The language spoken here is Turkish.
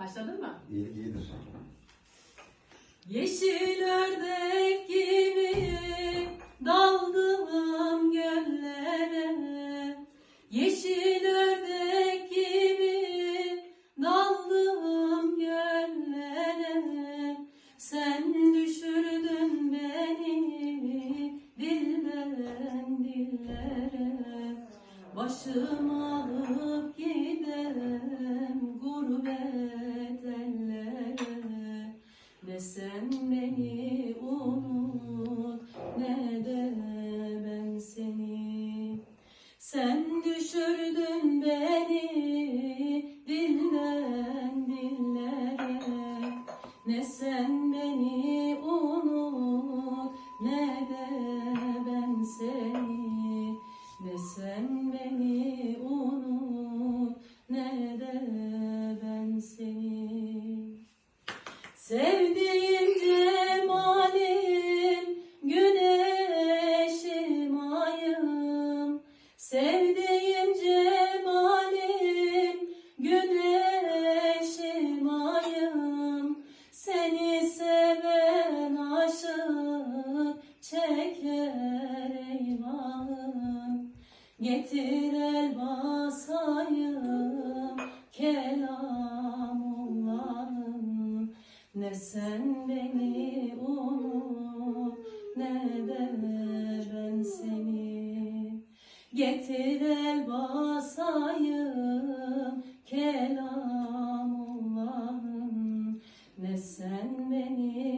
Başladın mı? İyi, iyidir. Yeşil ördek gibi daldım göllere Yeşil ördek gibi daldım göllere Sen düşürdün beni dilden dillere Başım alıp sen beni unut ne de ben seni. Sen düşürdün beni Sevdiğim cemalin güneşim ayım. Sevdiğim cemalin güneşim ayım. Seni seven aşık çeker eyvahım. Getir el basayım Ne sen beni unut ne de ben seni? Getir el basayım kelamullahım. Ne sen beni